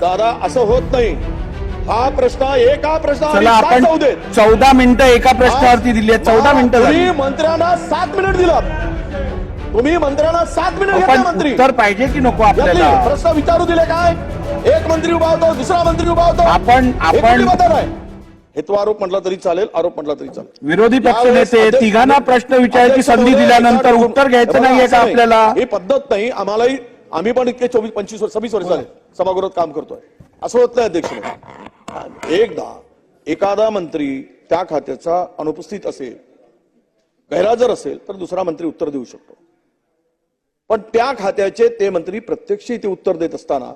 दादा असं होत नाही. हा प्रश्न एका चला का आपण चौदा मिनिटं एका प्रश्नावरती दिली आहेत. चौदा मिनिटं झाली. तुम्ही मंत्र्यांना सात मिनिट दिलात. तुम्ही मंत्र्यांना सात मिनिट घेतले पण मंत्री. उत्तर पाहिजे की नको घेतली. आपल्याला? प्रश्न विचारू दिले काय? एक मंत्री उभा होतो दुसरा मंत्री उभा होतो. आपण- हे आपण- कुठली हेतू आरोप म्हटला तरी चालेल आरोप म्हटला तरी चालेल. विरोधी यावेळेस पक्षनेते अध्यक्ष- तिघांना प्रश्न विचारायची अध्यक्ष संधी महोदय, दिल्यानंतर उत्तर घ्यायचं बघा, नाहीये असं का नाही. आपल्याला? ही पद्धत नाही. आम्हालाही आम्ही पण इतके चोवीस पंचवीस वर्ष सव्वीस वर्ष झाले सभागृहात काम करतोय. असं होत नाही अध्यक्ष एकदा एखादा मंत्री त्या खात्याचा अनुपस्थित असेल गैरहजर असेल तर दुसरा मंत्री उत्तर देऊ शकतो. पण त्या खात्याचे ते मंत्री प्रत्यक्ष इथे उत्तर देत असताना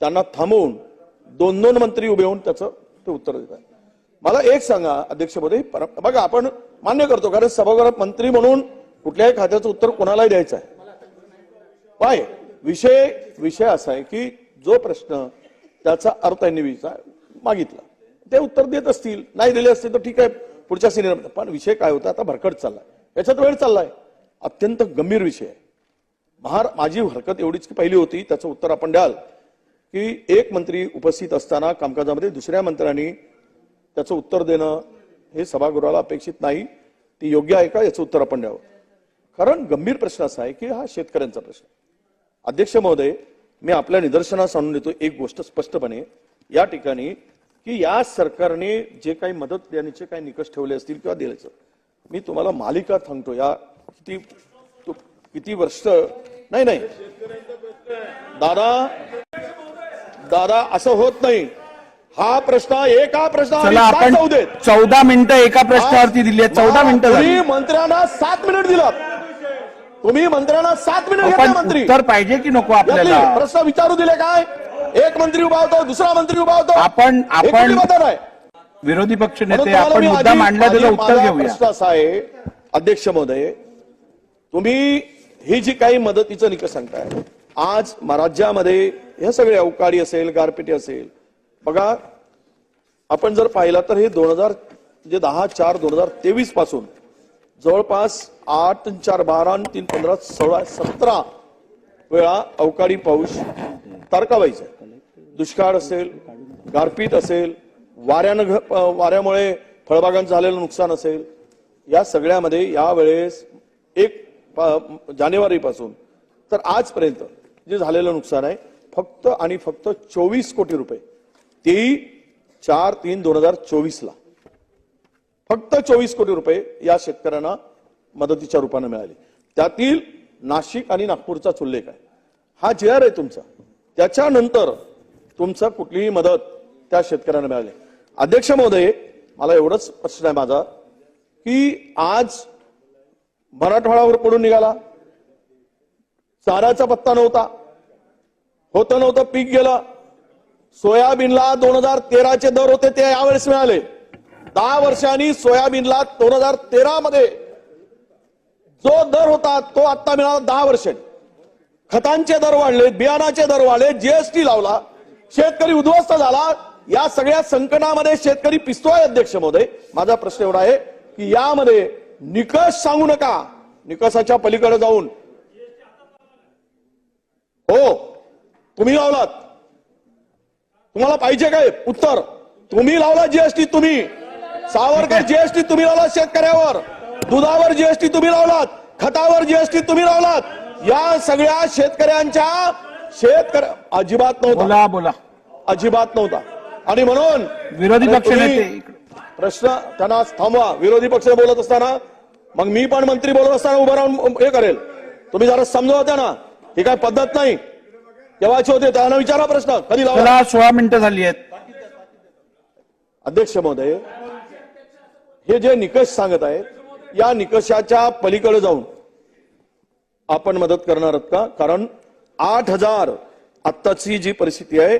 त्यांना थांबवून दोन दोन मंत्री उभे होऊन त्याचं ते उत्तर देत आहे मला एक सांगा अध्यक्षपदे पर- बघा आपण मान्य करतो कारण सभागृहात मंत्री म्हणून कुठल्याही खात्याचं उत्तर कोणालाही द्यायचं आहे. काय विषय विषय असा आहे की जो प्रश्न त्याचा अर्थ त्यांनी विचार मागितला. ते उत्तर देत असतील नाही दिले असतील तर ठीक आहे पुढच्या सिनियर पण विषय काय होता? आता भरकट चाललाय. याच्यात वेळ चाललाय. अत्यंत गंभीर विषय आहे. महार माझी हरकत एवढीच की पहिली होती त्याचं उत्तर आपण द्याल की एक मंत्री उपस्थित असताना कामकाजामध्ये दुसऱ्या मंत्र्यांनी त्याचं उत्तर देणं हे सभागृहाला अपेक्षित नाही. ती योग्य आहे का? याचं उत्तर आपण द्यावं. कारण गंभीर प्रश्न असा आहे की हा शेतकऱ्यांचा प्रश्न अध्यक्ष महोदय मी आपल्या निदर्शनास आणून देतो एक गोष्ट स्पष्टपणे. या ठिकाणी की या सरकारने जे काही मदत देण्याचे काही निकष ठेवले असतील किंवा द्यायचं मी तुम्हाला मालिका सांगतो. या किती किती वर्ष नाही नाही. दादा दादा असं होत नाही. हा प्रश्न एका देत. चौदा मिनिटं एका प्रश्नावरती दिली चौदा मिनिटं मंत्र्यांना सात मिनिट दिलात. तुम्ही मंत्र्यांना सात मिनिट घेतले मंत्री. उत्तर पाहिजे की नको. आपल्याला? प्रश्न विचारू दिले काय एक मंत्री उभा होतो दुसरा मंत्री उभा होतो. आपण- आपण- विरोधी पक्ष नेते आपण मुद्दा मांडला त्याचं आधी उत्तर घेऊया. प्रश्न असा आहे अध्यक्ष महोदय तुम्ही ही जी काही मदतीचं निकष सांगताय आज राज्यामध्ये हे सगळे अवकाळी असेल गारपिटी असेल बघा आपण जर पाहिलं तर हे दोन हजार जे दहा चार दोन हजार तेवीसपासून जवळपास आठ चार बारा आणि तीन पंधरा सोळा सतरा वेळा अवकाळी पाऊस तारकाबाईचा दुष्काळ असेल गारपीट असेल वाऱ्यानं घ- वाऱ्यामुळे फळबागांचं झालेलं नुकसान असेल या सगळ्यामध्ये यावेळेस एक जानेवारीपासून तर आजपर्यंत जे झालेलं नुकसान आहे फक्त आणि फक्त चोवीस कोटी रुपये. तेही चार तीन दोन हजार चोवीसला. फक्त चोवीस कोटी रुपये या शेतकऱ्यांना मदतीच्या रूपाने मिळाले. त्यातील नाशिक आणि नागपूरचा उल्लेख आहे. हा जे आर आहे तुमचा. त्याच्यानंतर तुमचा कुठलीही मदत त्या शेतकऱ्यांना मिळाली. अध्यक्ष महोदय मला एवढंच प्रश्न आहे माझा की आज मराठवाड्यावर पडून निघाला. चाऱ्याचा पत्ता नव्हता. होतं नव्हतं पीक गेलं. सोयाबीनला दोन हजार तेराचे दर होते ते यावेळेस मिळाले. दहा वर्षांनी सोयाबीनला दोन हजार तेरा मध्ये जो दर होता तो आता मिळाला दहा वर्षांनी खतांचे दर वाढले बियाणाचे दर वाढले जीएसटी लावला शेतकरी उद्ध्वस्त झाला. या सगळ्या संकटामध्ये शेतकरी पिसतोय अध्यक्ष महोदय. माझा प्रश्न एवढा आहे की यामध्ये निकष सांगू नका. निकषाच्या पलीकडे जाऊन. हो तुम्ही लावलात. तुम्हाला पाहिजे काय? उत्तर. तुम्ही लावला जीएसटी तुम्ही. सावरकर जीएसटी तुम्ही लावला शेतकऱ्यावर. दुधावर जीएसटी तुम्ही लावलात. खतावर जीएसटी तुम्ही लावलात. या सगळ्या शेतकऱ्यांच्या शेतकऱ्या अजिबात नव्हता. बोला बोला. अजिबात नव्हता. आणि म्हणून विरोधी पक्ष प्रश्न त्यांना थांबवा. विरोधी पक्ष बोलत असताना मग मी पण मंत्री बोलत असताना उभं राहून हे करेल. तुम्ही जरा समजवा त्यांना ही काय पद्धत नाही. केव्हाचे होते? त्यांना विचारा प्रश्न. कधी लावला? सोळा मिनिटं झाली आहेत. अध्यक्ष महोदय हे जे निकष सांगत आहेत या निकषाच्या पलीकडे जाऊन आपण मदत करणार आहोत का? कारण आठ हजार आत्ताची जी परिस्थिती आहे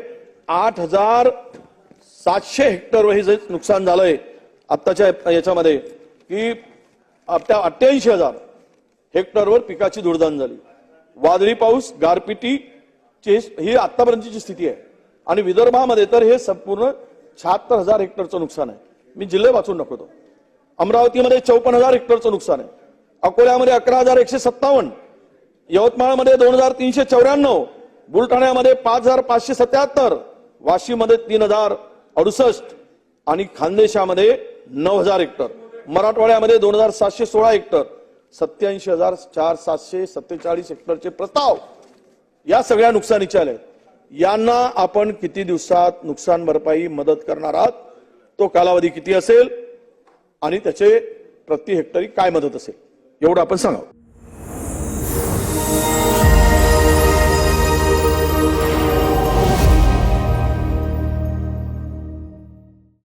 आठ हजार सातशे हेक्टरवर हे जे नुकसान झालंय आत्ताच्या याच्यामध्ये की त्या अठ्ठ्याऐंशी हजार हेक्टरवर पिकाची दुर्दान झाली. वादळी पाऊस गारपिटी ही आतापर्यंतची स्थिती आहे. आणि विदर्भामध्ये तर हे संपूर्ण शहात्तर हजार हेक्टरचं नुकसान आहे. मी जिल्हे वाचून दाखवतो. अमरावतीमध्ये चौपन्न हजार हेक्टरचं नुकसान आहे. अकोल्यामध्ये अकरा हजार एकशे सत्तावन्न यवतमाळमध्ये दोन हजार तीनशे चौऱ्याण्णव बुलढाण्यामध्ये पाच हजार पाचशे सत्याहत्तर वाशीमध्ये तीन हजार अडुसष्ट आणि खानदेशामध्ये नऊ हजार हेक्टर. मराठवाड्यामध्ये दोन हजार सातशे सोळा हेक्टर. सत्याऐंशी हजार चार सातशे सत्तेचाळीस हेक्टरचे प्रस्ताव या सगळ्या नुकसानीच्या आले आहेत. यांना आपण किती दिवसात नुकसान भरपाई मदत करणार आहात? तो कालावधी किती असेल? आणि त्याचे प्रति हेक्टरी काय मदत असेल? एवढं आपण सांगावं.